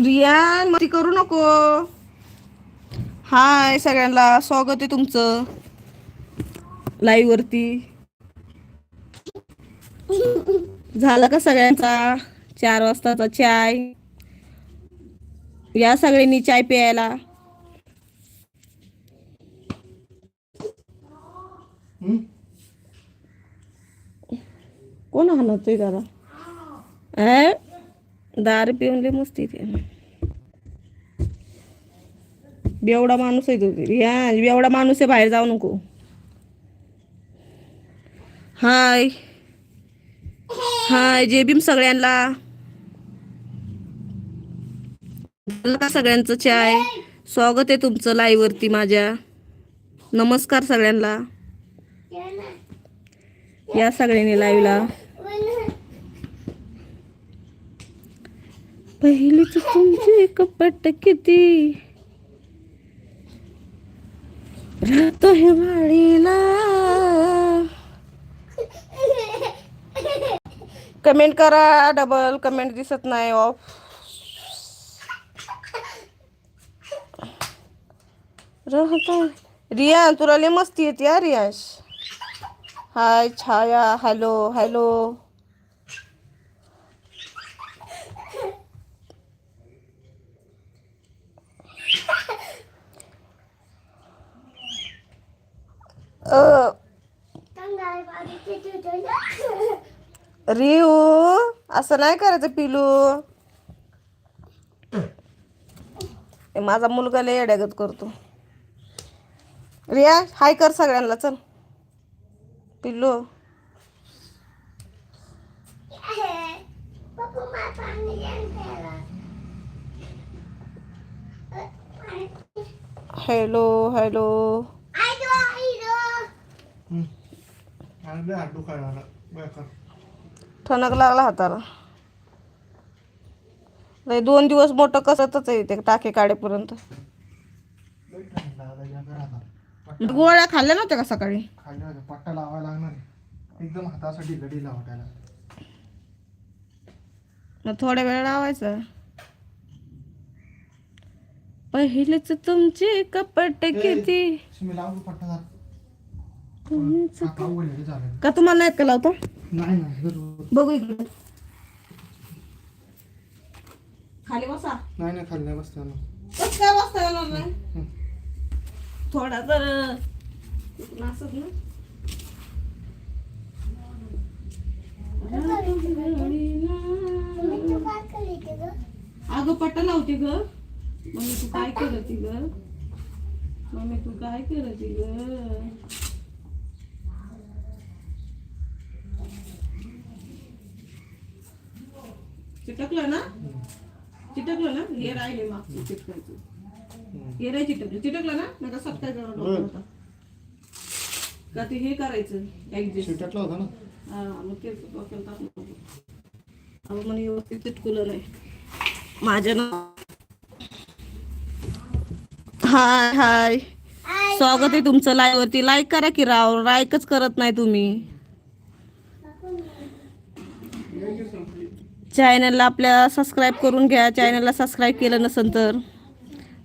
रियान मती करू नको. हाय सगळ्यांना स्वागत आहे तुमचं. लाईव्ह वरती. झाला का सगळ्यांचा? चार वाजताचा चाय. या सगळ्यांनी चाय प्यायला. कोण हाणतोय दादा? दारू पिऊन लय मस्ती ते बेवडा माणूस आहे तो. या बेवडा माणूस आहे बाहेर जाऊ नको. हाय. हाय जेबीम सगळ्यांना. का सगळ्यांचं चाय. स्वागत आहे तुमचं लाईव्ह वरती माझ्या. नमस्कार सगळ्यांना. या सगळ्यांनी लाईव्हला पहिलीच तुमचे कपट किती राहतो हे वाडीला. कमेंट करा डबल कमेंट दिसत नाही ऑफ राहतो. रिया तुला लय मस्ती येते या रियाश. हाय छाया हॅलो हॅलो. रिऊ असं नाही करायचं पिलू. माझा मुलगा लय येड्यागत करतो. रिया हाय कर सगळ्यांना चल. पिल्लू हॅलो हॅलो. आणि हात दुखायला. ठणक लागला हाताला लय दोन दिवस मोठं कसतच आहे ते टाके काढेपर्यंत लई थंड लागला या घरात. पट्टा गोळ्या खाल्ल्या नव्हत्या का सकाळी खाली होता, पट्टा लावायला लागणार आहे. एकदम हातासाठी गडीला वाटायला मग थोड्या वेळ लावायचं पहिलेच तुमचे कपट किती मी लावतो पट्टा जरा. हात का तुम्हाला नाही का लावता? नाही नाही जरूर. बघू इकडे. खाली बसा. नाही नाही खाली नाही बसता. कसं काय बसता येणार नाही. थोडा तर असंच ना. अगं पट्टा लावते ग. मम्मी तू काय करते ग? मम्मी तू काय करते ग? चिटकलं ना? चिटकलं ना? हे राहिले मागचं चिटकायचं. हं. नाही चिटकलं. चिटकलं ना? होता का ते हे करायचं? ऍडजस्ट होता ना? हा मग डोक्याला. अहो म्हणे व्यवस्थित चिटकुलं नाही. माझ्या ना हाय हाय. स्वागत आहे तुमचं लाईव्ह वरती. लाईक करा की राव. लाईकच करत नाही तुम्ही. चॅनलला आपल्या सबस्क्राईब करून घ्या. चॅनलला सबस्क्राईब केलं नसेल तर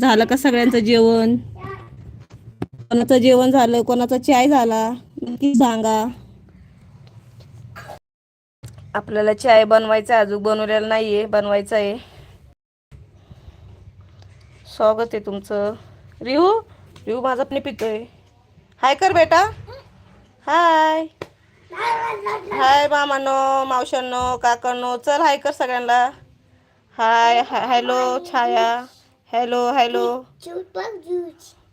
झालं का सगळ्यांचं जेवण? कोणाचं जेवण झालं कोणाचा चाय झाला नक्की सांगा. आपल्याला चाय बनवायचा अजून बनवलेला नाहीये बनवायचा आहे. स्वागत आहे तुमचं. रिहू? रिहू माझा पण पितोय. हाय कर बेटा. हाय हाय मामानो मावशांनो काकांनो चल हाय कर सगळ्यांना. Hi hello Chhaya. Hello hello.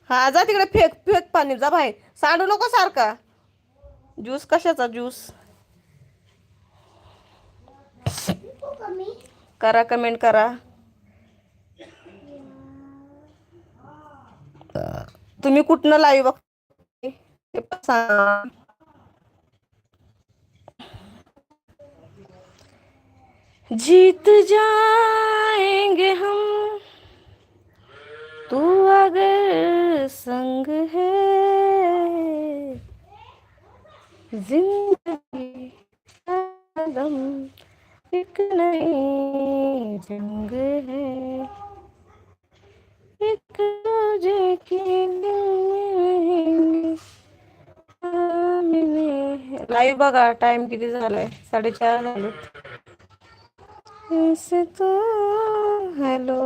हा जा तिकडे फेक फेक पाणी जा बाहेर. सांडू नको सारखा. ज्यूस कशाचा ज्यूस? करा कमेंट करा. तुम्ही कुठनं लाईव्ह बघ ते पण सांगा. जीत जाएँगे हम। तू अगर संग है, ज़िंदगी कदम एक नई जंग है। एक दूजे के लाईव्ह बघा टाइम किती झालाय? साडेचार झाले. ऐसे तो हॅलो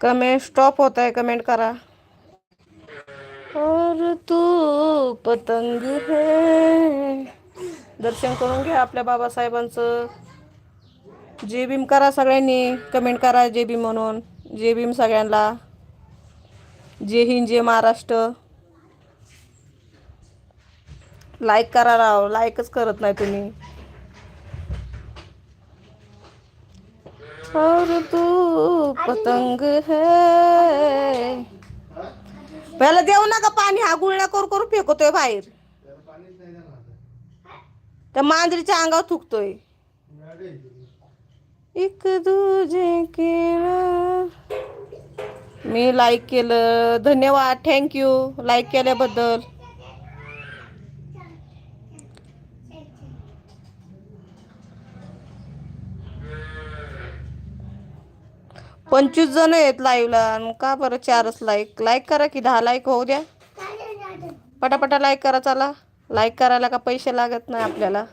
कमेंट स्टॉप होत आहे कमेंट करा. और तू पतंग है. दर्शन करून घ्या आपल्या बाबासाहेबांचं. जे भीम करा सगळ्यांनी कमेंट करा जे भीम म्हणून. जे भीम सगळ्यांना. जय हिंद जय महाराष्ट्र. लाईक करा राव लाईकच करत नाही तुम्ही. और तू पतंग है। पहिला देऊ नका पाणी हा गुळण्या करू करू फेकतोय बाहेर. त्या मांजरीच्या अंगावर थुकतोय. आहे एक दुजे के मी लाईक केलं. धन्यवाद. थँक्यू लाईक केल्याबद्दल. पंचवीस जण आहेत लाईव्हला आणि का बरं चारच लाईक लाईक करा की दहा लाईक होऊ द्या. पटापटा लाईक करा चला. लाईक करायला का पैसे लागत नाही आपल्याला?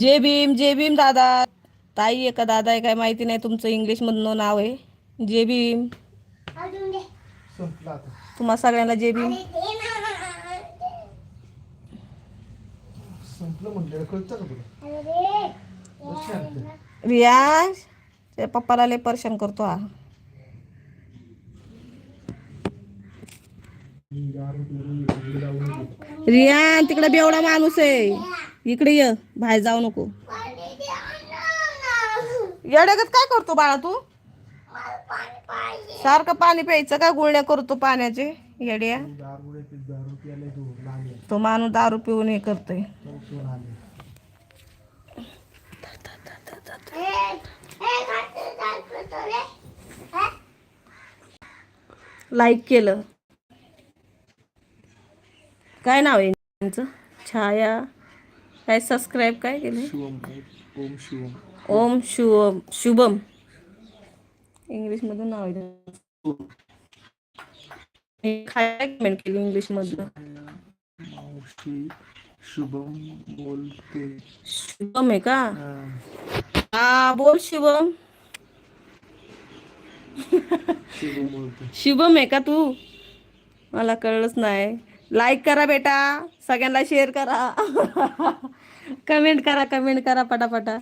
जय भीम जय भीम दादा. ताई आहे का दादा आहे काय माहिती नाही तुमचं इंग्लिश मधनं नाव आहे. जय भीम. तुम्हा सगळ्यांना जय भीम. रिया रियाज त्या पप्पाला लय परेशान करतो हा. रिया तिकडे बेवडा माणूस आहे. इकडे ये बाहेर जाऊ नको. येड्यागत काय करतो बाळा तू? सारखं पाणी प्यायचं का? गुळण्या करतो पाण्याचे येड्या? तो माणूस दारू पिऊन हे करतोय तो पिऊन आले. लाईक केलं. काय नाव आहे त्यांचं छाया. काय सबस्क्राईब काय केलं ओम शिवम ओम शुभम शुभम. इंग्लिशमधून नाव आहे काय कमेंट केली इंग्लिशमधून शुभम बोलते. शुभम आहे का? हा बोल शुभम. शुभम आहे का तू? मला कळलंच नाही. लाईक करा बेटा. सगळ्यांना शेअर करा. कमेंट करा कमेंट करा पटापटा.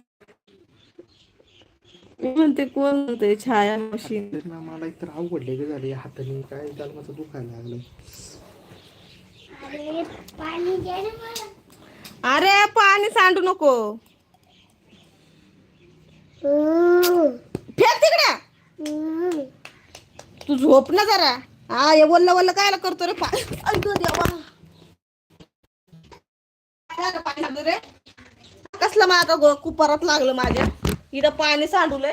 मी म्हणते कोण म्हणते छाया मावशी तेच ना मला एकतर आवडले ग झाले हाताने काय त्याला माझं दुखायला लागलं अरे पाणी सांडू नको. फेक तिकडे. तू झोप ना जरा. हा हे वल्ल वल्ल कायला करतो रे? पाय अय्यो देवा. रे पाणी रे? कसलं माझा कुपारात लागलं माझ्या? इथं पाणी सांडूलय.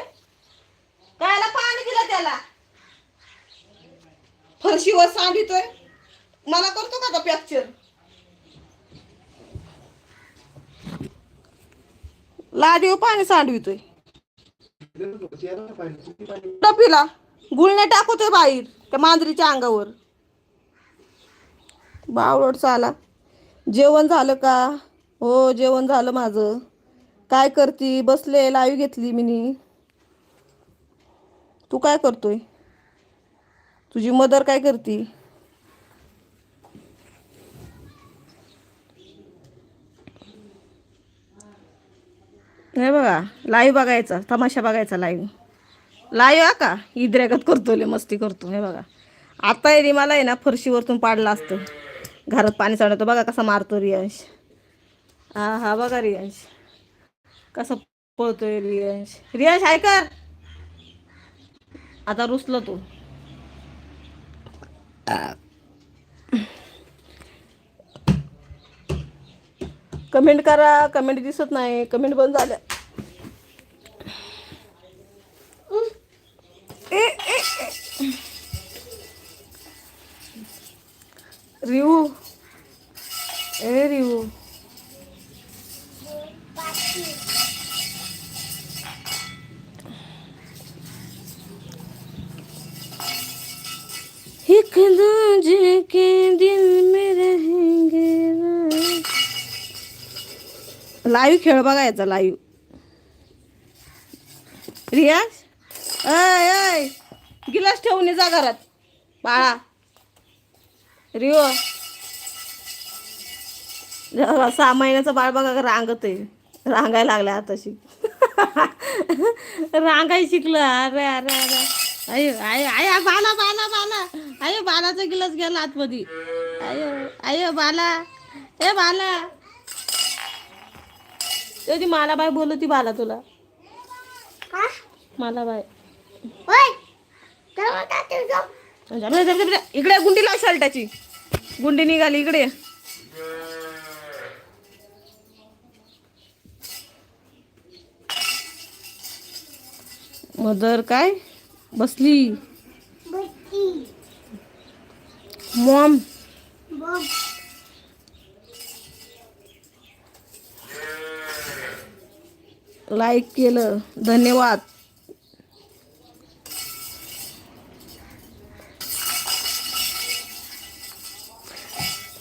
कायला पाणी दिलं त्याला? फरशीवर सांडितोय. मला करतो का पॅक्चर लादीव पाणी सांडवितोय. टपीला गुळण्या टाकतोय बाहेर त्या मांजरीच्या अंगावर. बावळट आला जेवण झालं का? हो जेवण झालं माझं. काय करती? बसले लाईव्ह घेतली मी तू काय करतोय? तुझी मदर काय करती? हे बघा लाईव्ह बघायचा तमाशा बघायचा लाईव्ह लाईव्ह हा का? इद्रेगत करतो लय मस्ती करतो हे बघा. आता आहे मला आहे ना फरशीवरतून पाडलं असतं. घरात पाणी चढवतो बघा कसा मारतो रियांश. हा हा बघा रियांश. कसा पळतोय रियांश. रियांश आहे कर. आता रुसलो तू. कमेंट करा कमेंट दिसत नाही कमेंट बंद झाल्या. रिव्ह लाईव्ह खेळ बघायचा लाईव्ह रियाज? अय अय गिलास ठेवून ये जा घरात. बाळा. रिओ. सहा महिन्याचं बाळ बघा रांगत आहे रांगायला लागल्या आताशी. रांगाय शिकलं. अरे अरे अरे. अय आय आय बाला बाला बाला. अय बालाचा गिलास गेला आतमध्ये. अय अय बाला. ए बाला. ती मला बाय बोलती बाला तुला. मला बाय. इकडे गुंडी लाव शर्टाची. गुंडी निघाली इकडे. मदर काय? बसली. मॉम. लाईक केलं. धन्यवाद.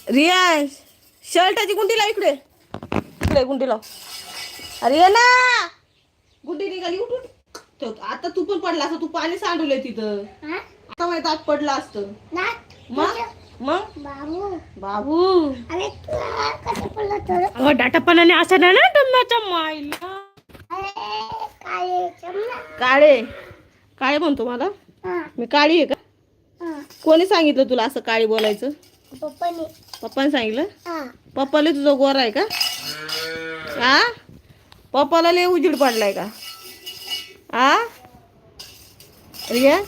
रियाज शर्टाची गुंडी लाव इकडे. इकडे गुंडी लाव. अरे ये ना. गुंडी निघाली उठून. आता तू पण पडला असं तू पाणी सांडवलंय तिथं. आता माहीत आत पडलं असतं. मग? मग? बाबू. अगं डाटापणाने असं ना टम्याच्या माईला काळे काळे म्हणतो मला? मी काळी आहे का? कोणी सांगितलं तुला असं काळी बोलायचं? पप्पाने सांगितलं? पप्पाला तुझा गोरा आहे का? आ? पप्पाला लय उजीड पडलाय का? आ? रिया?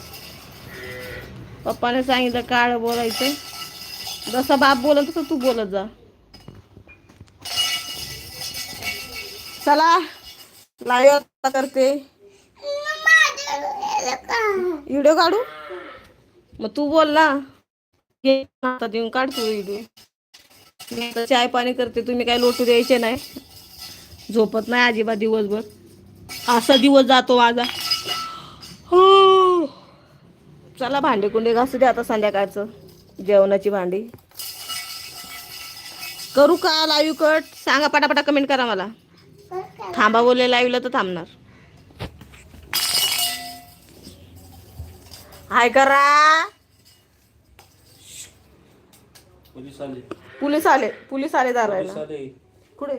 पप्पाने सांगितलं काळ बोलायचं. जसा बाप बोलत तसं तू बोलत जा. चला. लाईव्ह करते. व्हिडिओ काढू? मग तू बोलला ना. घे हातात काढ तू व्हिडिओ. मी आता चाय पाणी करते तुम्ही काय लोटू द्यायचे नाही. झोपत नाही अजिबात दिवसभर. असा दिवस जातो माझा. हो. चला भांडे कुंडे घासू दे आता संध्याकाळचं. जेवणाची भांडी. करू का लाईव्ह कट सांगा पटापटा कमेंट करा मला. थांबा बोलले लाईव्हला तर थांबणार. हाय करा. पोलीस आले. पोलीस आले पोलीस आले दारायला. कुठे?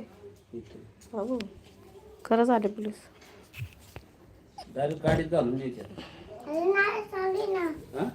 इथे. बाबू खरंच आले पोलीस. डायरेक्ट गाडीत घालून द्यायच्या हा?